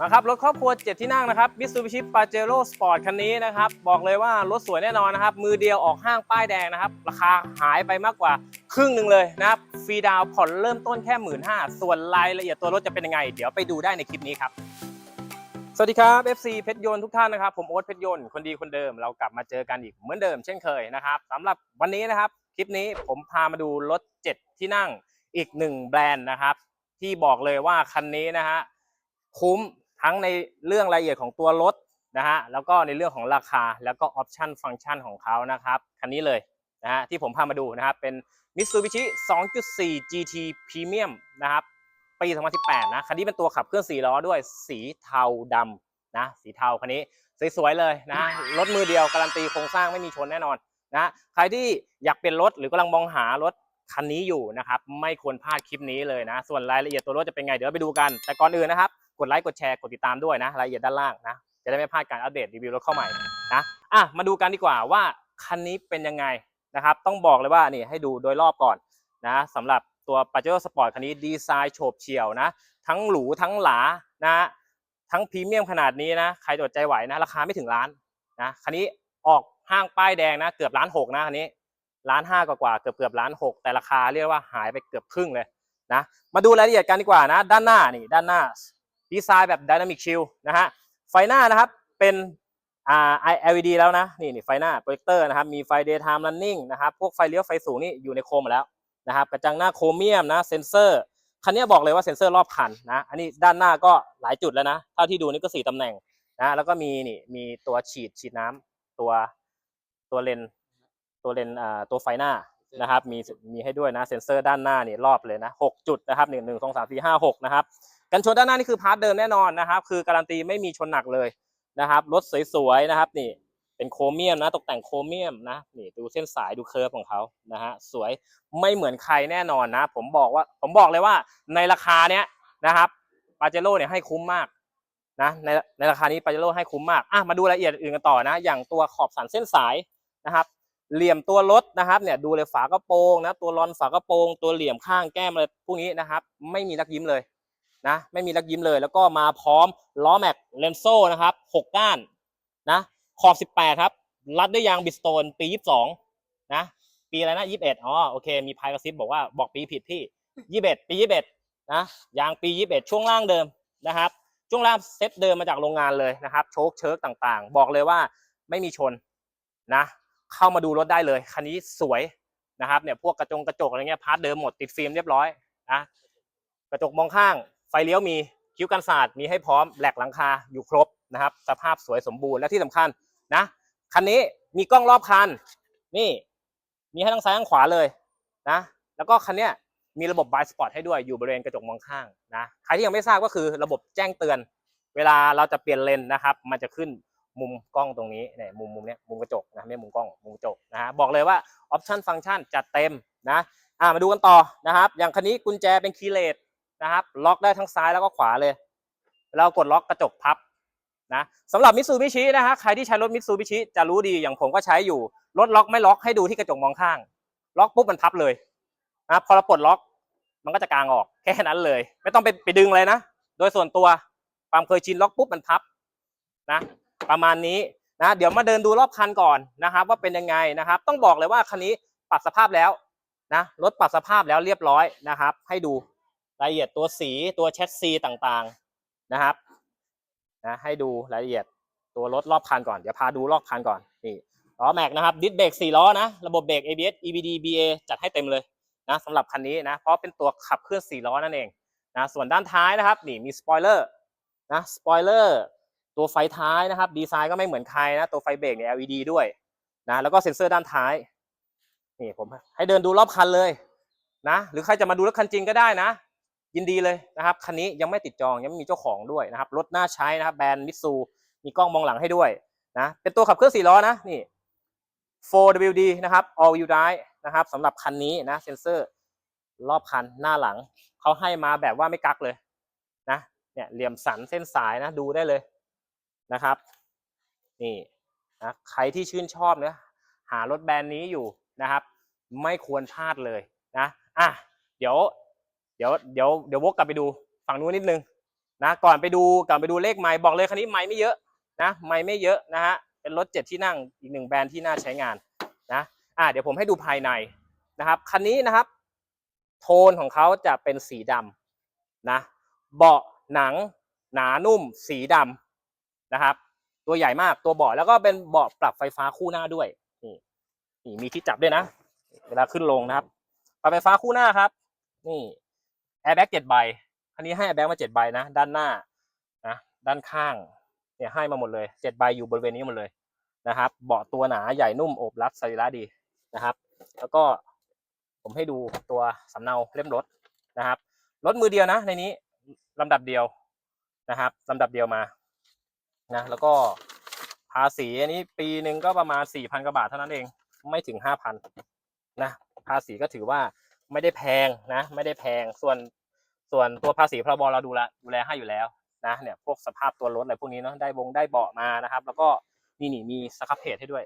มาครับรถครอบครัว 7 ที่นั่งนะครับ Mitsubishi Pajero Sport คันนี้นะครับ บอกเลยว่ารถสวยแน่นอนนะครับ มือเดียวออกห้างป้ายแดงนะครับ ราคาหายไปมากกว่าครึ่งหนึ่งเลยนะครับฟรีดาวน์ผ่อนเริ่มต้นแค่1 5ื่นส่วนรายละเอียดตัวรถจะเป็นยังไง เดี๋ยวไปดูได้ในคลิปนี้ครับ สวัสดีครับ FC เพชรยนต์ทุกท่านนะครับ ผมโอ๊ตเพชรยนต์คนดีคนเดิมเรากลับมาเจอกันอีกเหมือนเดิมเช่นเคยนะครับสำหรับวันนี้นะครับคลิปนี้ผมพามาดูรถ 7 ที่นั่งอีกหนึ่งแบรนด์นะครับ ที่บอกเลยว่าคันนี้นะฮะคุ้ม ทั้งในเรื่องรายละเอียดของตัวรถนะฮะแล้วก็ในเรื่องของราคาแล้วก็ออปชันฟังก์ชันของเขานะครับคันนี้เลยนะฮะที่ผมพามาดูนะครับเป็น Mitsubishi 2.4 GT Premium นะครับปี 2018 นะคันนี้เป็นตัวขับเคลื่อน4ล้อด้วยสีเทาดำนะสีเทาคันนี้สวยๆเลยนะรถมือเดียวการันตีโครงสร้างไม่มีชนแน่นอนนะใครที่อยากเป็นรถหรือกำลังมองหารถคันนี้อยู่นะครับไม่ควรพลาดคลิปนี้เลยนะ ส่วนรายละเอียดตัวรถจะเป็นไงเดี๋ยวไปดูกัน แต่ก่อนอื่นนะครับ กดไลค์กดแชร์กดติดตามด้วยนะรายละเอียดด้านล่างนะจะได้ไม่พลาดการอัปเดตรีวิวรถเข้าใหม่นะอะมาดูกันดีกว่าว่าคันนี้เป็นยังไงนะครับ ต้องบอกเลยว่านี่ให้ดูโดยรอบก่อนนะสำหรับตัว Pajero Sport คันนี้ดีไซน์โฉบเฉี่ยวนะ ทั้งหรูทั้งหลานะทั้งพรีเมียมขนาดนี้นะใครอดใจไหวนะ ราคาไม่ถึงล้านนะคันนี้ออกห้างป้ายแดงนะ เกือบล้านหกนะคันนี้ล้านห้ากว่าเกือบเกือบล้านหกแต่ราคาเรียกว่าหายไปเกือบครึ่งเลยนะมาดูรายละเอียดกันดีกว่านะ ด้านหน้านี่ด้านหน้า ดีไซน์แบบ Dynamic Shield นะฮะไฟหน้านะครับเป็นอ่า LED แล้วนะนี่นี่ไฟหน้าโปรเจคเตอร์นะครับมีไฟ Daytime Running นะครับพวกไฟเลี้ยวไฟสูงนี่อยู่ในโคมหมดแล้วนะครับกระจังหน้าโครเมียมนะเซนเซอร์คันนี้บอกเลยว่าเซ็นเซอร์รอบคันนะอันนี้ด้านหน้าก็หลายจุดแล้วนะเท่าที่ดูนี่ก็สี่ตำแหน่งนะแล้วก็มีนี่มีตัวฉีดฉีดน้ำตัวตัวเลนตัวเลนอ่าตัวไฟหน้านะครับมีมีให้ด้วยนะเซ็นเซอร์ด้านหน้านี่รอบเลยนะหกจุดนะครับหนึ่งหนึ่งสองสามสี่ห้าหกนะครับ กันชนด้านหน้านี่คือพาร์ทเดิมแน่นอนนะครับ คือการันตีไม่มีชนหนักเลยนะครับ รถสวยๆนะครับนี่เป็นโครเมียมนะ ตกแต่งโครเมียมนะ นี่ดูเส้นสายดูเคิร์ฟของเขานะฮะสวยไม่เหมือนใครแน่นอนนะ ผมบอกว่าผมบอกเลยว่าในราคาเนี้ยนะครับปาเจโร่เนี่ยให้คุ้มมากนะในในราคานี้ปาเจโร่ให้คุ้มมากอะมาดูรายละเอียดอื่นกันต่อนะ อย่างตัวขอบสันเส้นสายนะครับ เหลี่ยมตัวรถนะครับเนี่ยดูเลยฝากระโปรงนะ ตัวรอนฝากระโปรง ตัวเหลี่ยมข้างแก้มอะไรพวกนี้นะครับ ไม่มีรักยิ้มเลย นะไม่มีรักยิ้มเลย แล้วก็มาพร้อมล้อแม็กเลนโซ่นะครับหกก้านนะขอบ 18 ครับ รัดด้วยยางบิสโตนปี 22 นะ ปีอะไรนะ 21 อ๋อ โอเค มีพายกระซิบบอกว่าบอกปีผิดพี่ 21 ปี 21 นะ ยางปี 21 ช่วงล่างเดิมนะครับ ช่วงล่างเซ็ตเดิมมาจากโรงงานเลยนะครับ โชคเชิร์กต่างๆ บอกเลยว่าไม่มีชนนะ เข้ามาดูรถได้เลย คันนี้สวยนะครับ เนี่ยพวกกระจงกระจกอะไรเงี้ยพาร์ทเดิมหมดติดฟิล์มเรียบร้อยนะ กระจกมองข้าง ไฟเลี้ยวมีคิ้วกันศาสตร์มีให้พร้อมแหลกหลังคาอยู่ครบนะครับ สภาพสวยสมบูรณ์และที่สำคัญนะคันนี้มีกล้องรอบคันนี่มีให้ทั้งซ้ายทั้งขวาเลยนะแล้วก็คันเนี้ยมีระบบ b ายสปอตให้ด้วยอยู่บริเวณกระจกมองข้างนะใครที่ยังไม่ทราบก็คือระบบแจ้งเตือน เวลาเราจะเปลี่ยนเลนนะครับ มันจะขึ้นมุมกล้องตรงนี้เนี่ยมุมมุมเนี้ยมุมกระจกนะไม่ใช่มุมกล้องมุมกระจกนะฮะบอกเลยว่าออปชันฟังก์ชันจัดเต็มนะอ่ามาดูกันต่อนะครับ อย่างคันนี้กุญแจเป็นคีย์เลส นะครับ ล็อกได้ทั้งซ้ายแล้วก็ขวาเลย เรากดล็อกกระจกพับนะสำหรับมิตซูบิชินะฮะใครที่ใช้รถมิตซูบิชิจะรู้ดีอย่างผมก็ใช้อยู่รถล็อกไม่ล็อกให้ดูที่กระจกมองข้าง ล็อกปุ๊บมันพับเลยนะพอเราปลดล็อกมันก็จะกางออกแค่นั้นเลย ไม่ต้องไปไปดึงเลยนะ โดยส่วนตัวความเคยชินล็อกปุ๊บมันพับนะประมาณนี้นะเดี๋ยวมาเดินดูรอบคันก่อนนะครับ ว่าเป็นยังไงนะครับ ต้องบอกเลยว่าคันนี้ปรับสภาพแล้วนะรถปรับสภาพแล้วเรียบร้อยนะครับ ให้ดู รายละเอียดตัวสีตัวแชสซีต่างๆนะครับนะให้ดูรายละเอียดตัวรถรอบคันก่อน เดี๋ยวพาดูรอบคันก่อนนี่ล้อแม็กนะครับดิสเบรก4ล้อนะระบบเบรก ABS EBD BA จัดให้เต็มเลยนะสำหรับคันนี้นะเพราะเป็นตัวขับเคลื่อน4ล้อนั่นเองนะส่วนด้านท้ายนะครับนี่มีสปอยเลอร์นะสปอยเลอร์ตัวไฟท้ายนะครับดีไซน์ก็ไม่เหมือนใครนะตัวไฟเบรกเนี่ย LED ด้วยนะแล้วก็เซ็นเซอร์ด้านท้ายนี่ผมให้เดินดูรอบคันเลยนะหรือใครจะมาดูรถคันจริงก็ได้นะ ยินดีเลยนะครับคันนี้ยังไม่ติดจองยังไม่มีเจ้าของด้วยนะครับรถน่าใช้นะครับแบรนด์มิตซูมีกล้องมองหลังให้ด้วยนะเป็นตัวขับเคลื่อน4ล้อนะนี่ 4WD นะครับ All Wheel Drive นะครับสำหรับคันนี้นะเซ็นเซอร์รอบคันหน้าหลังเขาให้มาแบบว่าไม่กักเลยนะเนี่ยเหลี่ยมสันเส้นสายนะดูได้เลยนะครับ นี่นะใครที่ชื่นชอบเนะหารถแบรนด์นี้อยู่นะครับ ไม่ควรพลาดเลยนะอะเดี๋ยว เดี๋ยวเดี๋ยวเดี๋ยววกกลับไปดูฝั่งนู้นนิดนึงนะก่อนไปดูก่อนไปดูเลขไม้บอกเลยคันนี้ไม้ไม่เยอะนะไม้ไม่เยอะนะฮะเป็นรถเจ็ดที่นั่งอีกหนึ่งแบรนด์ที่น่าใช้งานนะอ่าเดี๋ยวผมให้ดูภายในนะครับคันนี้นะครับ โทนของเขาจะเป็นสีดำนะเบาะหนังหนานุ่มสีดำนะครับ ตัวใหญ่มากตัวเบาะแล้วก็เป็นเบาะปรับไฟฟ้าคู่หน้าด้วยนี่นี่มีที่จับด้วยนะ เวลาขึ้นลงนะครับปรับไฟฟ้าคู่หน้าครับ นี่ แอร์แบ็กเจ็ดใบคันนี้ให้แอร์แบ็กมาเจ็ดใบนะ ด้านหน้านะด้านข้างเนี่ยให้มาหมดเลยเจ็ดใบอยู่บริเวณนี้หมดเลยนะครับเบาะตัวหนาใหญ่นุ่มโอบรัดสรีระดีนะครับ แล้วก็ผมให้ดูตัวสำเนาเล่มรถนะครับรถมือเดียวนะ ในนี้ลำดับเดียวนะครับลำดับเดียวมานะแล้วก็ภาษีอันนี้ปีหนึ่งก็ประมาณสี่พันกว่าบาทเท่านั้นเอง ไม่ถึงห้าพันนะภาษีก็ถือว่า ไม่ได้แพงนะ ไม่ได้แพงส่วนส่วนตัวภาษีพรบเราดูแลดูแลให้อยู่แล้วนะเนี่ยพวกสภาพตัวรถอะไรพวกนี้เนาะได้บงได้เบาะมานะครับ แล้วก็นี่นี่มีสครับเพจให้ด้วย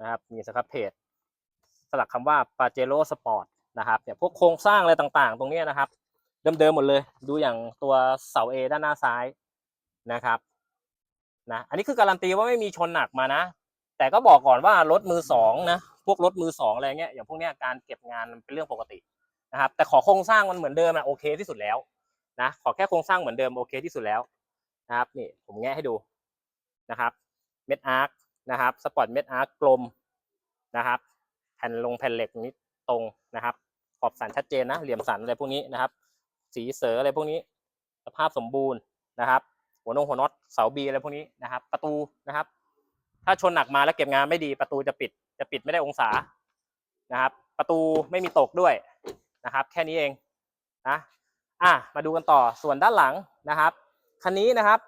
นะครับ มีสครับเพจสลักคำว่า Pajero Sport นะครับเนี่ยพวกโครงสร้างอะไรต่างๆ ตรงนี้นะครับ เดิมๆหมดเลย ดูอย่างตัวเสา A ด้านหน้าซ้ายนะครับนะอันนี้คือการันตีว่าไม่มีชนหนักมานะ แต่ก็บอกก่อนว่ารถมือสองนะ พวกรถมือสองอะไรเงี้ยอย่างพวกเนี้ยการเก็บงานมันเป็นเรื่องปกตินะครับแต่ขอโครงสร้างมันเหมือนเดิมอะโอเคที่สุดแล้วนะขอแค่โครงสร้างเหมือนเดิมโอเคที่สุดแล้วนะครับนี่ผมแงะให้ดูนะครับเม็ดอาร์คนะครับสปอร์ตเม็ดอาร์คกลมนะครับแผ่นลงแผ่นเหล็กนี้ตรงนะครับ ขอบสันชัดเจนนะเหลี่ยมสันอะไรพวกนี้นะครับ สีเสืออะไรพวกนี้ สภาพสมบูรณ์นะครับ หัวนงหัวน็อตเสาบีอะไรพวกนี้นะครับ ประตูนะครับ ถ้าชนหนักมาแล้วเก็บงานไม่ดีประตูจะปิด จะปิดไม่ได้องศานะครับ ประตูไม่มีตกด้วยนะครับ แค่นี้เองนะอะมาดูกันต่อส่วนด้านหลังนะครับคันนี้นะครับ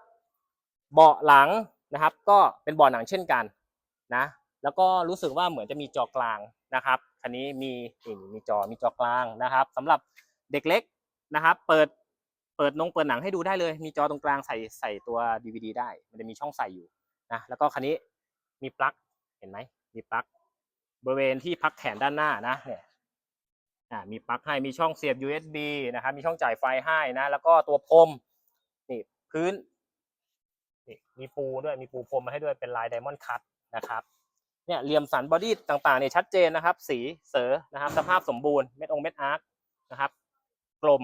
เบาะหลังนะครับ ก็เป็นเบาะหนังเช่นกันนะแล้วก็รู้สึกว่าเหมือนจะมีจอกลางนะครับคันนี้มีนี่มีจอมีจอกลางนะครับสำหรับเด็กเล็กนะครับ เปิดเปิดนงเปิดหนังให้ดูได้เลย มีจอตรงกลางใส่ใส่ตัว DVD ได้ มันจะมีช่องใส่อยู่นะแล้วก็คันนี้มีปลั๊กเห็นไหมมีปลั๊ก บริเวณที่พักแขนด้านหน้านะเนี่ยอ่ามีปลั๊กให้มีช่องเสียบ USB นะครับมีช่องจ่ายไฟให้นะแล้วก็ตัวพรมนี่พื้นนี่มีปูด้วยมีปูพรมมาให้ด้วยเป็นลายไดมอนด์คัตนะครับเนี่ยเหลี่ยมสันบอดี้ต่างๆเนี่ยชัดเจนนะครับ สีเสือนะครับ สภาพสมบูรณ์เม็ดองเม็ดอาร์คนะครับ กลม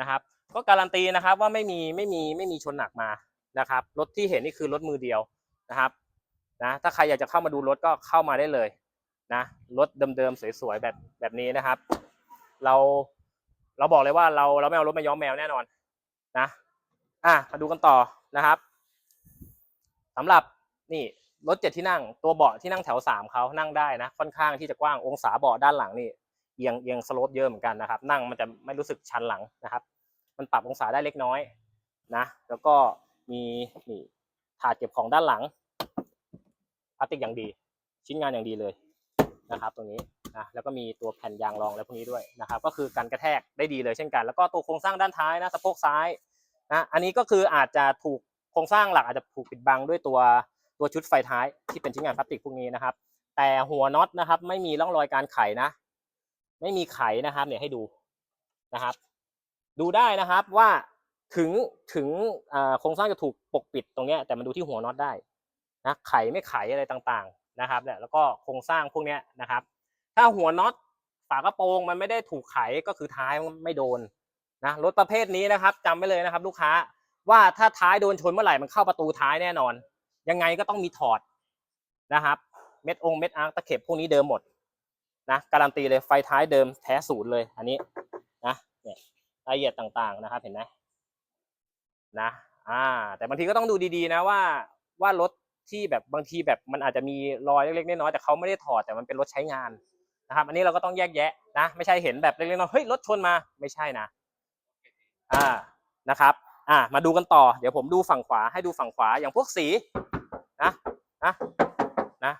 นะครับ ก็การันตีนะครับว่าไม่มีไม่มีไม่มีชนหนักมานะครับรถที่เห็นนี่คือรถมือเดียวนะครับนะถ้าใครอยากจะเข้ามาดูรถก็เข้ามาได้เลย นะรถเดิมๆสวยๆแบบแบบนี้นะครับ เราเราบอกเลยว่าเราเราไม่เอารถมาย้อมแมวแน่นอนนะอะมาดูกันต่อนะครับสำหรับนี่รถเจ็ดที่นั่งตัวเบาะที่นั่งแถวสามเขานั่งได้นะ ค่อนข้างที่จะกว้างองศาเบาะด้านหลังนี่เอียงเอียงสโลปเยอะเหมือนกันนะครับ นั่งมันจะไม่รู้สึกชันหลังนะครับ มันปรับองศาได้เล็กน้อยนะแล้วก็มีนี่ถาดเก็บของด้านหลังพลาสติกอย่างดี ชิ้นงานอย่างดีเลย นะครับ ตรงนี้นะแล้วก็มีตัวแผ่นยางรองอะพวกนี้ด้วยนะครับ ก็คือการกระแทกได้ดีเลยเช่นกัน แล้วก็ตัวโครงสร้างด้านท้ายนะสะโพกซ้ายนะอันนี้ก็คืออาจจะถูกโครงสร้างหลักอาจจะถูกปิดบังด้วยตัวตัวชุดไฟท้ายที่เป็นชิ้นงานพลาสติกพวกนี้นะครับ แต่หัวน็อตนะครับ ไม่มีร่องรอยการไขนะ ไม่มีไขนะครับ เนี่ยให้ดูนะครับ ดูได้นะครับว่าถึงถึงอ่าโครงสร้างจะถูกปกปิดตรงเนี้ยแต่มันดูที่หัวน็อตได้นะไขไม่ไขอะไรต่าง นะครับเนี่ยแล้วก็โครงสร้างพวกเนี้ยนะครับ ถ้าหัวน็อตฝากระโปรงมันไม่ได้ถูกไขก็คือท้ายมันไม่โดนนะรถประเภทนี้นะครับจำไว้เลยนะครับ ลูกค้าว่าถ้าท้ายโดนชนเมื่อไหร่มันเข้าประตูท้ายแน่นอน ยังไงก็ต้องมีถอดนะครับ เม็ดองเม็ดอาร์คตะเข็บพวกนี้เดิมหมดนะการันตีเลยไฟท้ายเดิมแท้ศูนย์เลยอันนี้นะเนี่ยรายละเอียดต่างๆนะครับเห็นไหมนะอ่าแต่บางทีก็ต้องดูดีๆนะว่าว่ารถ ที่แบบบางทีแบบมันอาจจะมีรอยเล็กๆน้อยๆแต่เขาไม่ได้ถอดแต่มันเป็นรถใช้งานนะครับ อันนี้เราก็ต้องแยกแยะนะไม่ใช่เห็นแบบเล็กๆน้อยๆเฮ้ยรถชนมาไม่ใช่นะอ่านะครับอ่ามาดูกันต่อเดี๋ยวผมดูฝั่งขวาให้ดูฝั่งขวาอย่างพวกสีนะนะนะ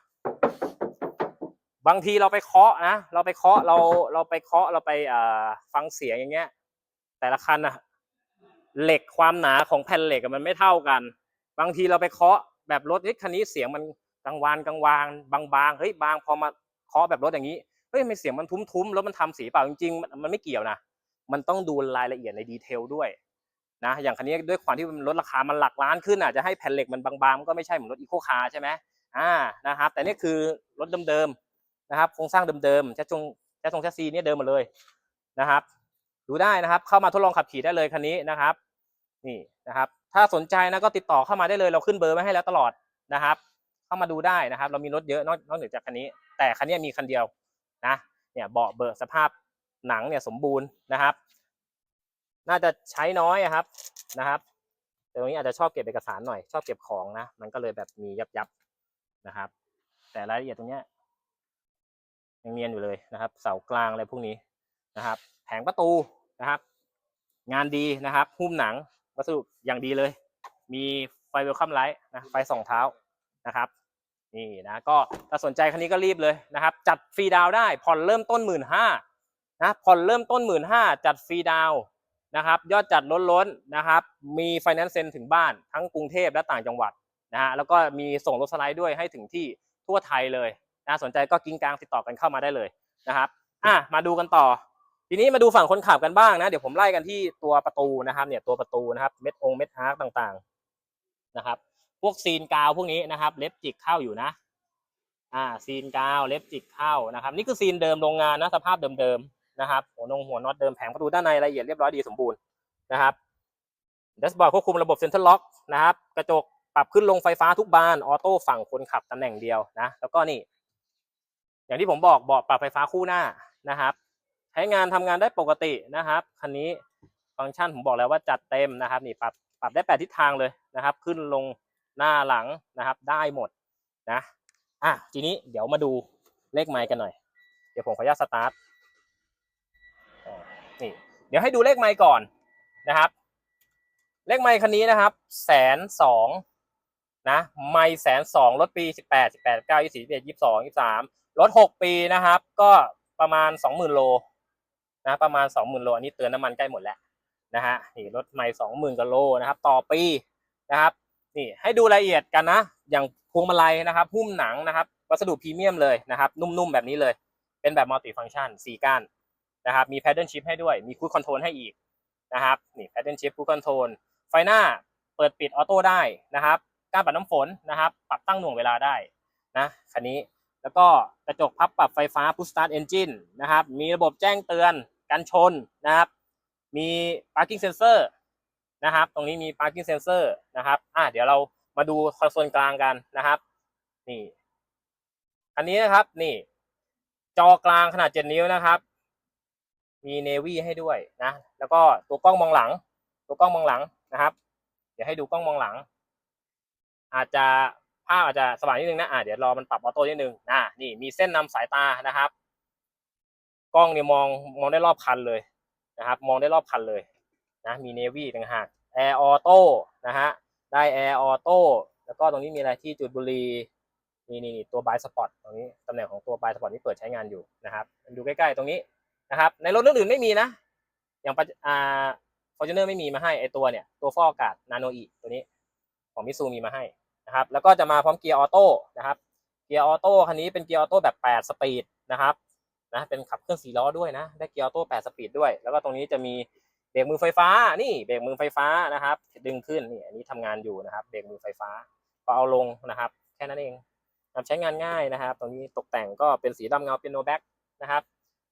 บางทีเราไปเคาะนะเราไปเคาะเราเราไปเคาะเราไปอ่าฟังเสียงอย่างเงี้ย แต่ละคันนะเหล็กความหนาของแผ่นเหล็กมันไม่เท่ากัน บางทีเราไปเคาะ แบบรถเฮ้ยคันนี้เสียงมันกลางวานกลางวานบางๆเฮ้ยบางพอมาเคาะแบบรถอย่างนี้เฮ้ยไม่เสียงมันทุ้มๆแล้วมันทำสีเปล่าจริงๆมันไม่เกี่ยวนะมันต้องดูรายละเอียดในดีเทลด้วยนะอย่างคันนี้ด้วยความที่มันลดราคามันหลักล้านขึ้นอะจะให้แผ่นเหล็กมันบางๆมันก็ไม่ใช่เหมือนรถอีโคคาร์ใช่ไหมอ่านะครับแต่นี่คือรถเดิมๆนะครับโครงสร้างเดิมๆแชสจงแชสทงแชซีเนี่ยเดิมหมดเลยนะครับ ดูได้นะครับเข้ามาทดลองขับขี่ได้เลยคันนี้นะครับ นี่นะครับ ถ้าสนใจนะก็ติดต่อเข้ามาได้เลยเราขึ้นเบอร์ไว้ให้แล้วตลอดนะครับ เข้ามาดูได้นะครับ เรามีรถเยอะนอกนอกเหนือจากคันนี้ แต่คันนี้มีคันเดียวนะเนี่ยเบาะเบอร์สภาพหนังเนี่ยสมบูรณ์นะครับ น่าจะใช้น้อยครับนะครับแต่ตรงนี้อาจจะชอบเก็บเอกสารหน่อยชอบเก็บของนะมันก็เลยแบบมียับยับนะครับ แต่รายละเอียดตรงเนี้ยยังเนียนอยู่เลยนะครับ เสากลางอะไรพวกนี้นะครับ แผงประตูนะครับ งานดีนะครับหุ้มหนัง วัสดุอย่างดีเลย มีไฟเวลคัมไลท์นะไฟสองเท้านะครับนี่นะก็ถ้าสนใจคันนี้ก็รีบเลยนะครับ จัดฟรีดาวได้ผ่อนเริ่มต้นหมื่นห้านะผ่อนเริ่มต้นหมื่นห้าจัดฟรีดาวนะครับ ยอดจัดล้นๆนะครับ มีไฟแนนซ์เซ็นถึงบ้านทั้งกรุงเทพและต่างจังหวัดนะฮะแล้วก็มีส่งรถสไลด์ด้วยให้ถึงที่ทั่วไทยเลยนะสนใจก็กิ้งกลางติดต่อกันเข้ามาได้เลยนะครับอะมาดูกันต่อ ทีนี้มาดูฝั่งคนขับกันบ้างนะ เดี๋ยวผมไล่กันที่ตัวประตูนะครับ เนี่ยตัวประตูนะครับเม็ดองเม็ดอาร์คต่างๆนะครับ พวกซีนกาวพวกนี้นะครับ เล็บจิกเข้าอยู่นะ อ่า ซีนกาวเล็บจิกเข้านะครับ นี่คือซีนเดิมโรงงานนะสภาพเดิมๆนะครับหัวนงหัวน็อตเดิมแผงประตูด้านในละเอียดเรียบร้อยดีสมบูรณ์นะครับแดชบอร์ดควบคุมระบบเซ็นทรัลล็อกนะครับ กระจกปรับขึ้นลงไฟฟ้าทุกบานออโต้ฝั่งคนขับตำแหน่งเดียวนะ แล้วก็นี่ อย่างที่ผมบอกเบาะปรับไฟฟ้าคู่หน้านะครับ ใช้งานทำงานได้ปกตินะครับคันนี้ฟังก์ชันผมบอกแล้วว่าจัดเต็มนะครับนี่ปรับปรับได้แปดทิศทางเลยนะครับ ขึ้นลงหน้าหลังนะครับ ได้หมดนะอะทีนี้เดี๋ยวมาดูเลขไมล์กันหน่อย เดี๋ยวผมขออนุญาตสตาร์ทนี่เดี๋ยวให้ดูเลขไมล์ก่อนนะครับ เลขไมล์คันนี้นะครับแสนสองนะไมล์แสนสองรถปีสิบแปดสิบแปดเก้ายี่สิบยี่สิบยี่สิบสองยี่สิบสามรถหกปีนะครับ ก็ประมาณสองหมื่นโล นะประมาณสองหมื่นโลอันนี้เตือนน้ำมันใกล้หมดแล้วนะฮะนี่รถไมล์สองหมื่นกว่าโลนะครับ ต่อปีนะครับนี่ให้ดูรายละเอียดกันนะ อย่างพวงมาลัยนะครับ หุ้มหนังนะครับ วัสดุพรีเมียมเลยนะครับ นุ่มๆแบบนี้เลย เป็นแบบมัลติฟังชันสี่ก้านนะครับ มี paddle shift ให้ด้วย มีคู i คอนโทรลให้อีกนะครับ นี่ paddle shift คู i คอนโทรล ไฟหน้าเปิดปิดออโต้ได้นะครับก้านปัดน้ำฝนนะครับ ปรับตั้งหน่วงเวลาได้นะคันนี้ แล้วก็กระจกพับปรับไฟฟ้า push start engine นะครับ มีระบบแจ้งเตือน กันชนนะครับ มี parking sensor นะครับ ตรงนี้มี parking sensor นะครับ อะเดี๋ยวเรามาดูคอนโซลกลางกันนะครับ นี่ อันนี้นะครับ นี่ จอกลางขนาด 7 นิ้วนะครับ มีเนวี่ให้ด้วยนะ แล้วก็ตัวกล้องมองหลัง ตัวกล้องมองหลังนะครับ เดี๋ยวให้ดูกล้องมองหลัง อาจจะภาพอาจจะสว่างนิดนึงนะ อะเดี๋ยวรอมันปรับออโต้นิดนึงนะนี่ มีเส้นนำสายตานะครับ กล้องเนี่ยมองมองได้รอบคันเลยนะครับ มองได้รอบคันเลยนะมีเนวี่ต่างหากแอร์ออโต้นะฮะได้แอร์ออโต้แล้วก็ตรงนี้มีอะไรที่จุดบุรีนี่นี่ตัวบายสปอร์ตตรงนี้ตำแหน่งของตัวบายสปอร์ตนี่เปิดใช้งานอยู่นะครับดูใกล้ๆตรงนี้นะครับ ในรถอื่นไม่มีนะ อย่างอ่าฟอร์จูเนอร์ไม่มีมาให้ไอตัวเนี่ยตัวฟอกอากาศนาโนอีตัวนี้ของมิซูมีมาให้นะครับ แล้วก็จะมาพร้อมเกียร์ออโต้นะครับ เกียร์ออโต้คันนี้เป็นเกียร์ออโต้แบบ 8 สปีดนะครับ นะเป็นขับเคลื่อนสี่ล้อด้วยนะ ได้เกียร์ออโต้8สปีดด้วย แล้วก็ตรงนี้จะมีเบรกมือไฟฟ้านี่เบรกมือไฟฟ้านะครับ ดึงขึ้นนี่อันนี้ทำงานอยู่นะครับเบรกมือไฟฟ้าก็เอาลงนะครับ แค่นั้นเองใช้งานง่ายนะครับ ตรงนี้ตกแต่งก็เป็นสีดำเงาเป็นโนแบ็กนะครับ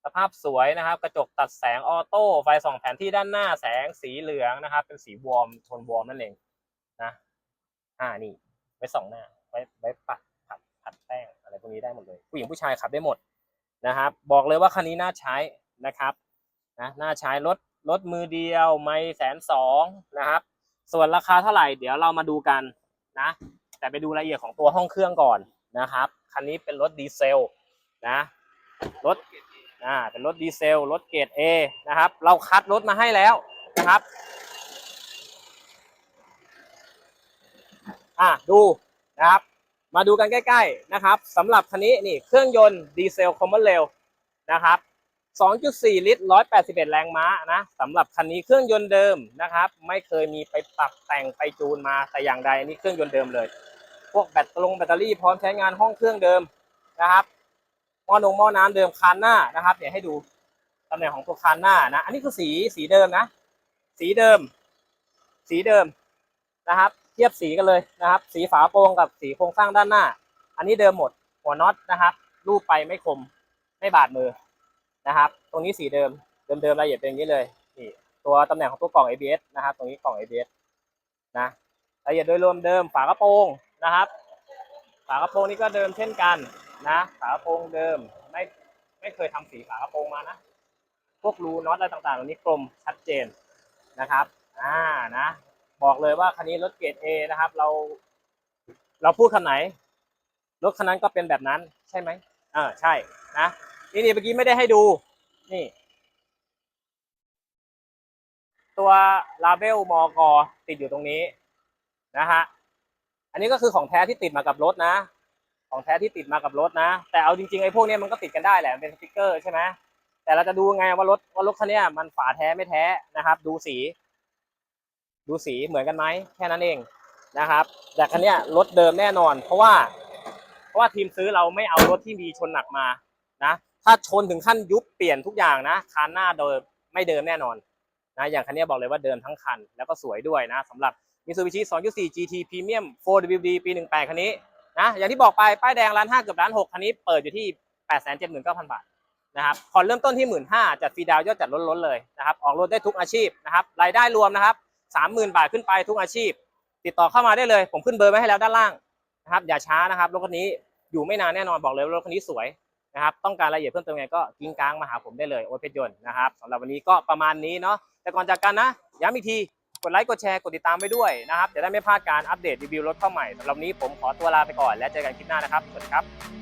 สภาพสวยนะครับ กระจกตัดแสงออโต้ไฟส่องแผนที่ด้านหน้าแสงสีเหลืองนะครับ เป็นสีวอร์มโทนวอร์มนั่นเองนะอ่านี่ไว้ส่องหน้าไว้ไว้ปัดผัดผัดแป้งอะไรพวกนี้ได้หมดเลย ผู้หญิงผู้ชายขับได้หมด นะครับ บอกเลยว่าคันนี้น่าใช้นะครับนะน่าใช้รถรถมือเดียว ไม่แสนสองนะครับ ส่วนราคาเท่าไหร่เดี๋ยวเรามาดูกันนะ แต่ไปดูรายละเอียดของตัวห้องเครื่องก่อนนะครับ คันนี้เป็นรถดีเซลนะรถอ่าเป็นรถดีเซลรถเกรด A นะครับ เราคัดรถมาให้แล้วนะครับอ่าดูนะครับ มาดูกันใกล้ ๆ นะครับสำหรับคันนี้นี่เครื่องยนต์ดีเซลคอมมอนเรลนะครับ 2.4 ลิตร 181 แรงม้านะสำหรับคันนี้เครื่องยนต์เดิมนะครับ ไม่เคยมีไปปรับแต่งไปจูนมาแต่อย่างใดอันนี้เครื่องยนต์เดิมเลย พวกแบตลงแบตเตอรี่พร้อมใช้งานห้องเครื่องเดิมนะครับหม้อนงหม้อน้ำเดิมคานหน้านะครับเดี๋ยวให้ดูตำแหน่งของตัวคานหน้านะอันนี้คือสีสีเดิมนะ สีเดิม สีเดิมนะครับ ทียบสีกันเลยนะครับ สีฝาโปร่งกับสีโครงสร้างด้านหน้า อันนี้เดิมหมดหัวน็อตนะครับรูปไปไม่คมไม่บาดมือนะครับ ตรงนี้สีเดิมเดิมๆรายละเอียดเป็นอย่างนี้เลยนี่ตัวตำแหน่งของตัวกล่อง ABS นะครับ ตรงนี้กล่อง ABS นะรายละเอียดโดยรวมเดิมฝากระโปรงนะครับ ฝากระโปรงนี่ก็เดิมเช่นกันนะฝากระโปรงเดิมไม่ไม่เคยทำสีฝากระโปรงมานะพวกรูน็อตอะไรต่างๆเหล่านี้กลมชัดเจนนะครับ อ่านะ บอกเลยว่าคันนี้รถเกรด A นะครับ เรา เราพูดคันไหน รถคันนั้นก็เป็นแบบนั้นใช่ไหมเออใช่นะนี่นี่เมื่อกี้ไม่ได้ให้ดู นี่ ตัวลาเบลมอกอติดอยู่ตรงนี้นะฮะอันนี้ก็คือของแท้ที่ติดมากับรถนะ ของแท้ที่ติดมากับรถนะ แต่เอาจริงๆไอ้พวกนี้มันก็ติดกันได้แหละเป็นสติกเกอร์ใช่ไหมแต่เราจะดูไงว่ารถว่ารถคันนี้มันฝาแท้ไม่แท้นะครับ ดูสี ดูสีเหมือนกันไหมแค่นั้นเองนะครับ แต่คันนี้รถเดิมแน่นอน เพราะว่า เพราะว่าทีมซื้อเราไม่เอารถที่มีชนหนักมานะถ้าชนถึงขั้นยุบเปลี่ยนทุกอย่างนะคันหน้าเดิมไม่เดิมแน่นอนนะอย่างคันนี้บอกเลยว่าเดิมทั้งคันแล้วก็สวยด้วยนะสำหรับ Mitsubishi 2.4 GT Premium 4WD ปี 18 คันนี้นะอย่างที่บอกไป ป้ายแดงร้านห้าเกือบร้านหกคันนี้เปิดอยู่ที่ 879,000 บาทนะครับผ่อนเริ่มต้นที่ 15,000จัดฟรีดาวน์ยอดจัดล้นๆเลยนะครับ ออกรถได้ทุกอาชีพนะครับ รายได้รวมนะครับ 30,000 บาทขึ้นไปทุกอาชีพ ติดต่อเข้ามาได้เลย ผมขึ้นเบอร์ไว้ให้แล้วด้านล่างนะครับอย่าช้านะครับรถคันนี้อยู่ไม่นานแน่นอนบอกเลยว่ารถคันนี้สวยนะครับต้องการรายละเอียดเพิ่มเติมไงก็กิ้งกลางมาหาผมได้เลยโอเพชรยนต์นะครับสำหรับวันนี้ก็ประมาณนี้เนาะแต่ก่อนจากกันนะย้ำอีกทีกดไลค์กดแชร์กดติดตามไว้ด้วยนะครับจะได้ไม่พลาดการอัปเดตรีวิวรถเข้าใหม่สำหรับนี้ผมขอตัวลาไปก่อน และเจอกันคลิปหน้านะครับสวัสดีครับ